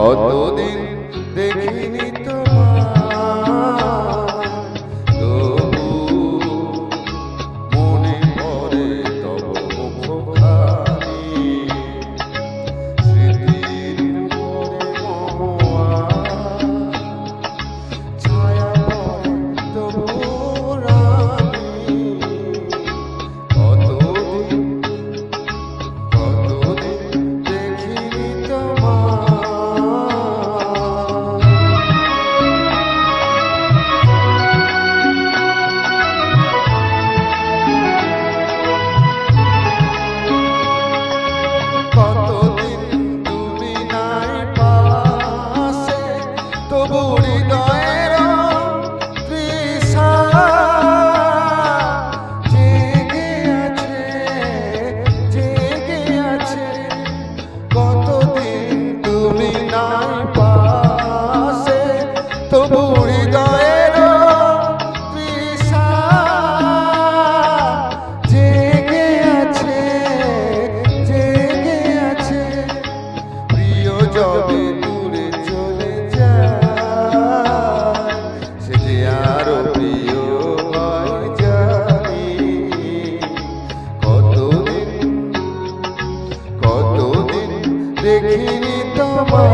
অতদিন দেখি তবু হৃদয়ের তৃষা। জেগে আছে জেগে আছে। কতদিন তুমি পাশে তবু হৃদয়ের দেখিনি তোমার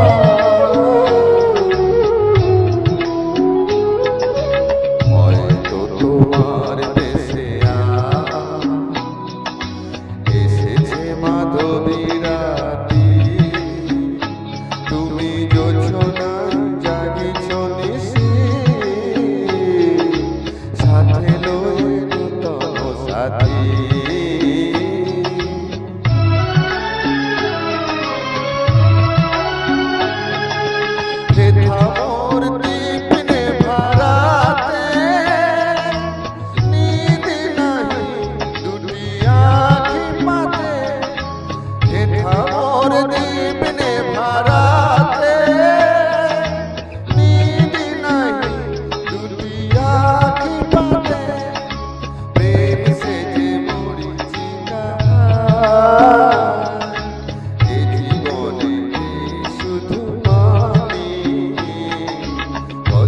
হয়তো তোমার দেশে এসেছে মাধবীরাতি। তুমি যোছনা জাগিছ নিশি। সাথে লয়ে তো সাথী।